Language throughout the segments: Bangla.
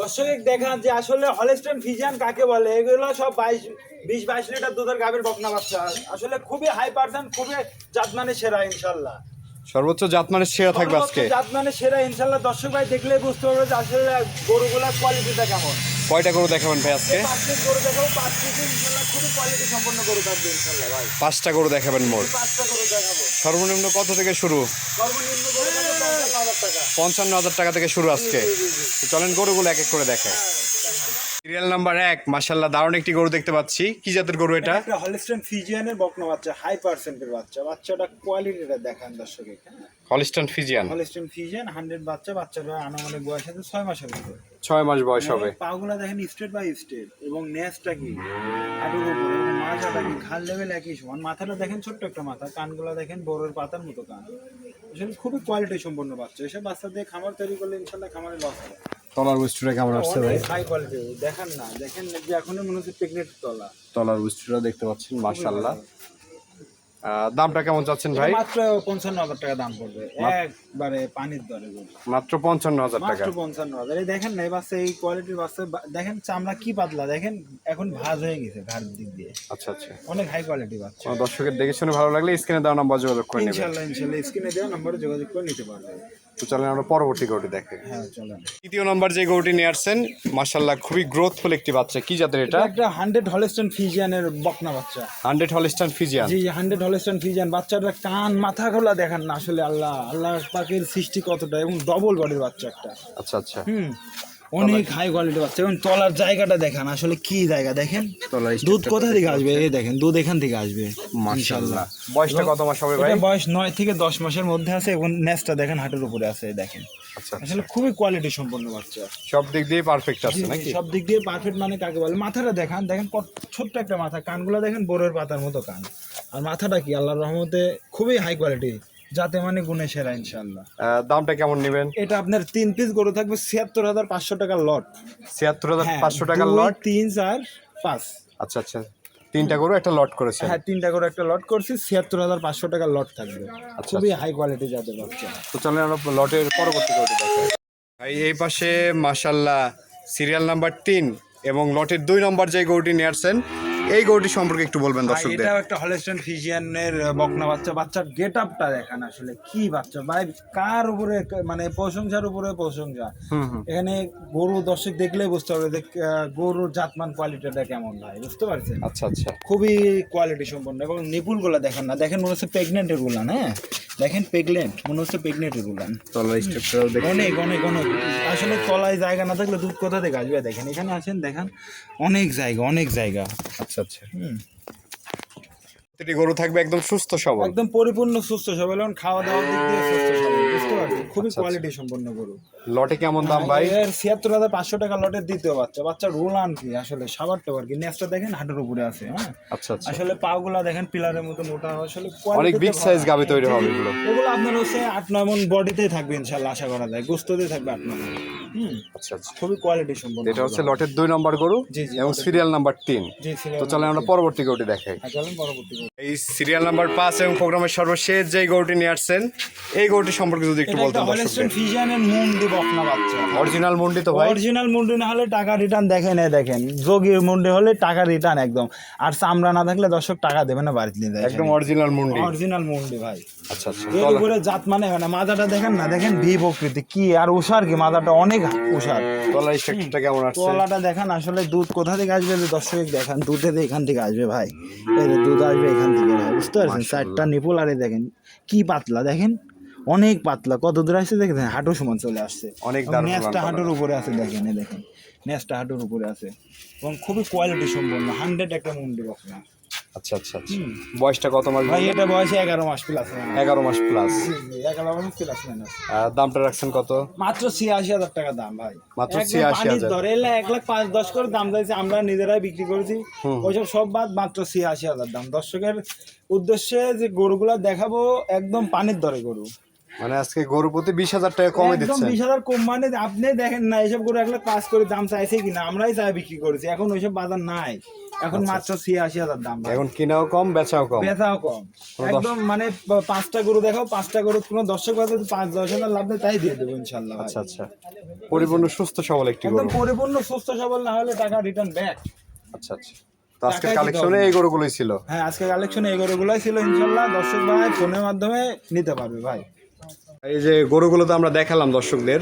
দর্শক দেখান যে আসলে হলেস্টন ফিজিয়ান কাকে বলে? এগুলো সব বাইশ বিশ বাইশ লিটার দুধের গাভীর বকনা বাচ্চা। আসলে খুবই হাই পার্সেন্ট খুবই জাতমানের সেরা ইনশাল্লাহ সর্বোচ্চ জাতমানের সেরা থাকবে আজকে। জাতমানের সেরা ইনশাল্লাহ দর্শক ভাই দেখলে বুঝতে পারবে যে আসলে গরুগুলার কোয়ালিটিটা কেমন। কয়টা গরু দেখাবেন ভাই আজকে? পাঁচটা গরু দেখাবেন মোট? সর্বনিম্ন কত থেকে শুরু? পঞ্চান্ন হাজার টাকা। থেকে শুরু আজকে। চলেন গরুগুলো এক এক করে দেখে সিরিয়াল নাম্বার এক মাসাল্লাহ দারুণ একটি গরু দেখতে পাচ্ছি। কি জাতের গরু এটা? একটা হলিস্টন ফিজিয়ানের বকনা বাচ্চা হাই পার্সেন্টের বাচ্চা। বাচ্চাটা কোয়ালিটিটা দেখান দর্শকে Holstein Friesian Holstein Friesian hundred বাচ্চা বাচ্চাটা আনুমানিক বয়স আছে ছয় মাসের মতো ছয় মাস বয়স হবে। পাগুলা দেখেন স্টেট বাই স্টেট এবং নেসটা কি? হাঁটুর উপরে মাথাটা কি? ঘাল লেভেল একই সমান। মাথাটা দেখেন ছোট্ট একটা মাথা কানগুলা দেখেন বড়ের পাতার মতো কান। আসলে খুবই কোয়ালিটি সম্পন্ন বাচ্চা। এসব বাচ্চা দিয়ে খামার তৈরি করলে ইনশাল্লাহ খামারে লস হবে। তলার উইস্টুটা কেমন আসছে ভাই? হাই কোয়ালিটি দেখেন না দেখেন যে এখনই মনে হচ্ছে প্রেগনেন্ট তলা। তলার উইস্টুটা দেখতে পাচ্ছেন মাসাল্লাহ দামটা কেমন চাচ্ছেন ভাই? মাত্র পঞ্চান্ন হাজার টাকা দাম পড়বে। একবারে পানির দরে মাত্র পঞ্চান্ন হাজার টাকা। মাত্র পঞ্চান্ন হাজার। এই দেখেন না এই বাচ্চা এই কোয়ালিটির বাচ্চা দেখেন চামড়া কি পাতলা দেখেন এখন ভাজ হয়ে গেছে ঘাড় দিক দিয়ে। আচ্ছা আচ্ছা। অনেক হাই কোয়ালিটি বাচ্চা। দর্শকের দেখে শুনে ভালো লাগলে স্ক্রিনে দেওয়া নাম্বার যোগাযোগ করে নেবেন। ইনশাল্লাহ ইনশাল্লাহ। স্ক্রিনে দেওয়া নম্বরে যোগাযোগ করে নিতে পারবে তো চলেন আমরা পরবর্তী গরুটি দেখে। হ্যাঁ চলেন। তৃতীয় নম্বর যে গরুটি নিয়ে আসছেন মাসাল্লাহ খুবই গ্রোথফুল একটি বাচ্চা। কি জাতের এটা? এটা একটা হান্ড্রেড হলেস্টন ফিজিয়ানের বকনা বাচ্চা। হান্ড্রেড হলিস্টন ফিজিয়ান জি হান্ড্রেড হলেস্টন ফিজিয়ান বাচ্চাটা কান মাথা খোলা দেখান না আসলে আল্লাহ আল্লাহ পাকের সৃষ্টি কতটা এবং ডবল বডির বাচ্চা একটা। আচ্ছা আচ্ছা। হুম। অনেক হাই কোয়ালিটি বাচ্চা। এবং তলার জায়গাটা দেখান আসলে কি জায়গা দেখেন? দুধ কোথা থেকে আসবে? এই দেখেন দুধ এখান থেকে আসবে। বয়সটা কত মাস হবে ভাই? বয়স নয় থেকে দশ মাসের মধ্যে আছে এবং নেসটা দেখেন হাটের উপরে আছে দেখেন। আচ্ছা আসলে খুবই কোয়ালিটি সম্পন্ন বাচ্চা। সব দিক দিয়ে পারফেক্ট আছে নাকি? সব দিক দিয়ে পারফেক্ট মানে কাকে বলে? মাথাটা দেখান দেখেন কত ছোট্ট একটা মাথা। কানগুলো দেখেন বোরের পাতার মতো কান। আর মাথাটা কি? আল্লাহর রহমতে খুবই হাই কোয়ালিটি যাতে মানে গুণে সেরা ইনশাল্লাহ দামটা কেমন নেবেন? এটা আপনার তিন পিস গরু থাকবে ছিয়াত্তর হাজার পাঁচশো টাকার লট ছিয়াত্তর হাজার হ্যাঁ, পাঁচশো টাকার লট তিন চার পাঁচ। আচ্ছা আচ্ছা। তিনটা গরু একটা লট করেছেন? হ্যাঁ তিনটা করে একটা লট করছি ছিয়াত্তর হাজার পাঁচশো টাকার লট থাকবে। আচ্ছা, খুবই হাই কোয়ালিটি যাতে বাচ্চা। তো চলেন আমরা লটের পরবর্তী গরুটি ভাই এই পাশে মাশাল্লাহ সিরিয়াল নাম্বার তিন এবং লটের দুই নম্বর যে গরুটি নিয়ে আসছেন এই গরুটি সম্পর্কে একটু বলবেন দর্শকদের। এটাও একটা হলেস্টন ফিজিয়ানের বকনা বাচ্চা। বাচ্চার গেট আপটা দেখেন আসলে কি বাচ্চা? ভাই কার উপরে মানে প্রশংসার উপরে প্রশংসা? এখানে গরু দর্শক দেখলে বুঝতে পারবে যে গরুর জাতমান কোয়ালিটিটা কেমন ভাই বুঝতে পারছেন? আচ্ছা আচ্ছা। খুবই কোয়ালিটি সম্পন্ন এবং নিপুলগুলা দেখেন না দেখেন মনে হচ্ছে প্রেগনেন্টের গুলান হ্যাঁ দেখেন প্রেগনেন্ট মনে হচ্ছে প্রেগনেন্ট রেগুলার তলার স্ট্রাকচারাল দেখেন অনেক অনেক অনেক। আসলে তলায় জায়গা না থাকলে দুধ কোথা থেকে আসবে? দেখেন এখানে আছেন দেখেন। অনেক জায়গা অনেক জায়গা। আচ্ছা আচ্ছা। হুম। প্রতিটি গরু থাকবে একদম সুস্থ সবল। একদম পরিপূর্ণ সুস্থ সবল এবং খাওয়া দাওয়ার দিক দিয়ে সুস্থ সবল বুঝতে পারছি খুবই আচ্ছা, কোয়ালিটি সম্পন্ন গরু। লটে কেমন দাম ভাই? এর ছিয়াত্তর হাজার পাঁচশো টাকা লটের দ্বিতীয় বাচ্চা। বাচ্চা রোল আন কি আসলে সাবার টাবার কি? নেসটা দেখেন হাটের উপরে আছে হ্যাঁ? আচ্ছা আচ্ছা। আসলে পাগুলা দেখেন পিলারের মতো মোটা আসলে অনেক বিগ সাইজ গাবি তৈরি হবে এগুলো। এগুলো আপনার হচ্ছে আট নয় মন বডিতেই থাকবে ইনশাল্লাহ আশা করা যায়। গোস্ততেই থাকবে আট নয় মণ। হুম। আচ্ছা আচ্ছা। খুবই কোয়ালিটি সম্পন্ন এটা হচ্ছে লটের দুই নম্বর গরু এবং সিরিয়াল নাম্বার তিন। তো চলে আমরা পরবর্তী গরুটি দেখাই। হ্যাঁ, চলেন পরবর্তী। এই সিরিয়াল নাম্বার পাঁচ এবং প্রোগ্রামের সর্বশেষ যে গরুটি নিয়ে আসছেন এই গরুটি সম্পর্কে যদি একটু এটা একটা বলতেন দর্শকদের। ফিজিয়ানের মুন্ডি বকনা বাচ্চা। অরিজিনাল মুন্ডি তো ভাই। অরিজিনাল মুন্ডি না হলে টাকা রিটার্ন দেখেন এই দেখেন। যোগীর মুন্ডি হলে টাকা রিটার্ন একদম। আর চামড়া না থাকলে দর্শক টাকা দেবে না বাড়িতে নিয়ে একদম অরিজিনাল মুন্ডি। অরিজিনাল মুন্ডি ভাই। আচ্ছা আচ্ছা। এর উপরে জাত মানে হয় না। মাথাটা দেখেন না দেখেন ভি প্রকৃতি কি আর উষার কি? মাথাটা অনেক উষার তলার স্ট্রাকচারটা কেমন আসছে? তলাটা দেখান আসলে দুধ কোথা থেকে আসবে? যে দর্শক দেখান দুধে এখান থেকে আসবে ভাই। এই দুধ আসবে এখান থেকে বুঝতে পারছেন? চারটা নিপুল আরে দেখেন কি পাতলা দেখেন? অনেক পাতলা কত দূর আসছে দেখেন? হাঁটু সমান চলে আসছে। অনেক নেসটা হাঁটুর উপরে আছে দেখেন দেখেন। নেসটা হাঁটুর উপরে আছে। এবং খুবই কোয়ালিটি সম্পন্ন হান্ড্রেড একটা মুন্ডি বকনা আচ্ছা আচ্ছা আচ্ছা। বয়সটা কত মাস? ভাই এটা বয়সে এগারো মাস প্লাস এগারো মাস প্লাস এগারো মাস প্লাস মাইনাস দামটা রাখছেন কত? মাত্র ছিয়াশি হাজার টাকা দাম ভাই। মাত্র 86,000 পানির এলে এক লাখ পাঁচ দশ করে দাম দিয়েছে আমরা নিজেরাই বিক্রি করেছি। ওইসব সব বাদ মাত্র ছিয়াশি হাজার দাম। দর্শকের উদ্দেশ্যে যে গরুগুলা দেখাবো একদম পানির দরে গরু। মানে আজকে গরু প্রতি বিশ হাজার টাকা কমে দিচ্ছেন বিশ হাজার কম মানে আপনি দেখেন না এসব গরু এক লাখ পাঁচ করে দাম চাইছে কিনা আমরাই চাই বিক্রি করেছি এখন ওইসব বাজার নাই। এখন মাত্র ছিয়াশি হাজার দাম এখন কিনাও কম বেচাও কম। বেচাও কম। একদম মানে পাঁচটা গরু দেখাও পাঁচটা গরু কোনো দর্শক বাজার পাঁচ দশ হাজার লাভ দেয় তাই দিয়ে দেবো ইনশাল্লাহ আচ্ছা আচ্ছা। পরিপূর্ণ সুস্থ সবল একটি গরু। পরিপূর্ণ সুস্থ সবল না হলে টাকা রিটার্ন ব্যাক আচ্ছা আচ্ছা। তো আজকের কালেকশনে এই গরুগুলোই ছিল? হ্যাঁ আজকে কালেকশনে এই গরুগুলাই ছিল ইনশাল্লাহ দর্শক ভাই ফোনের মাধ্যমে নিতে পারবে ভাই। এই যে গরুগুলো তো আমরা দেখালাম দর্শকদের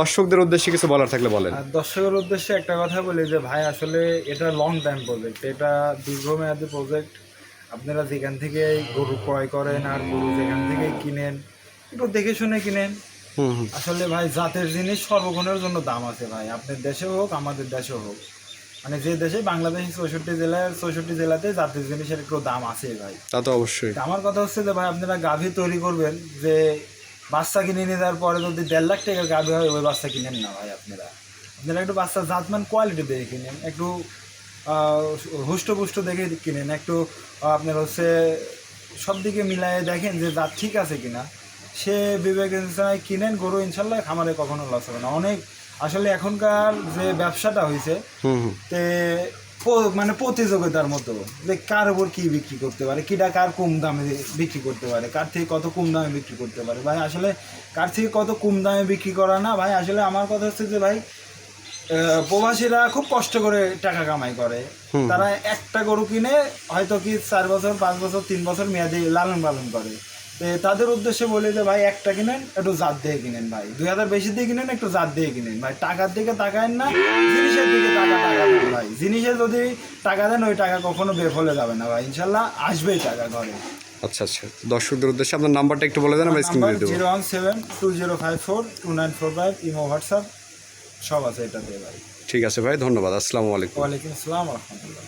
দর্শকদের উদ্দেশ্যে কিছু বলার থাকলে বলেন। দর্শকের উদ্দেশ্যে একটা কথা বলি যে ভাই আসলে এটা লং টাইম প্রজেক্ট এটা দীর্ঘমেয়াদী প্রজেক্ট আপনারা যেখান থেকে গরু ক্রয় করেন আর গরু যেখান থেকে কিনেন একটু দেখে শুনে কিনেন। আসলে ভাই জাতের জিনিস সর্বক্ষণের জন্য দাম আছে ভাই। আপনার দেশে হোক আমাদের দেশে হোক। মানে যে দেশে বাংলাদেশ চৌষট্টি জেলায় চৌষট্টি জেলাতে জাতের জিনিসের একটু দাম আছে ভাই। তা তো অবশ্যই। আমার কথা হচ্ছে যে ভাই আপনারা গাভী তৈরি করবেন যে বাচ্চা কিনে নিয়ে যাওয়ার পরে যদি দেড় লাখ টাকার গাভী হয় ওই বাচ্চা কিনেন না ভাই আপনারা। আপনারা একটু বাচ্চা জাতমান কোয়ালিটি দেখে কিনেন একটু হুষ্টপুষ্ট দেখে কিনেন একটু আপনার হচ্ছে সব দিকে মিলায়ে দেখেন যে জাত ঠিক আছে কিনা। সে বিবেচনায় কিনেন গরু ইনশাল্লাহ খামারে কখনো লস হবে না। অনেক আসলে এখনকার যে ব্যবসাটা হয়েছে তে মানে প্রতিযোগিতার মতো যে কার উপর কি বিক্রি করতে পারে কিটা কার কম দামে বিক্রি করতে পারে কার থেকে কত কম দামে বিক্রি করতে পারে। ভাই আসলে কার থেকে কত কম দামে বিক্রি করা না? ভাই আসলে আমার কথা হচ্ছে যে ভাই আহ, প্রবাসীরা খুব কষ্ট করে টাকা কামাই করে। তারা একটা গরু কিনে হয়তো কি চার বছর পাঁচ বছর তিন বছর মেয়াদি লালন পালন করে। তাদের উদ্দেশ্যে বলি যে ভাই একটা কিনেন একটু জাত দিয়ে কিনেন ভাই। দুই হাজার বেশি দিয়ে কিনেন একটু জাত দিয়ে কিনেন। ভাই টাকার দিকে তাকায়েন না জিনিসের দিকে টাকা টাকা দেন ভাই। জিনিসে যদি টাকা দেন ওই টাকা কখনো বেফলে যাবে না ভাই। ইনশাল্লাহ আসবেই টাকা ঘরে। আচ্ছা আচ্ছা। দর্শকদের উদ্দেশ্যে আপনার নাম্বারটা একটু বলে দেন আমরা স্ক্রিনে দিয়ে দেবো। Zero one seven two zero five four two nine four five imo WhatsApp সব আছে এটাতে ভাই। ঠিক আছে ভাই ধন্যবাদ। আসসালামু আলাইকুম। ওয়ালাইকুম আসসালাম রহমতুল্লাহ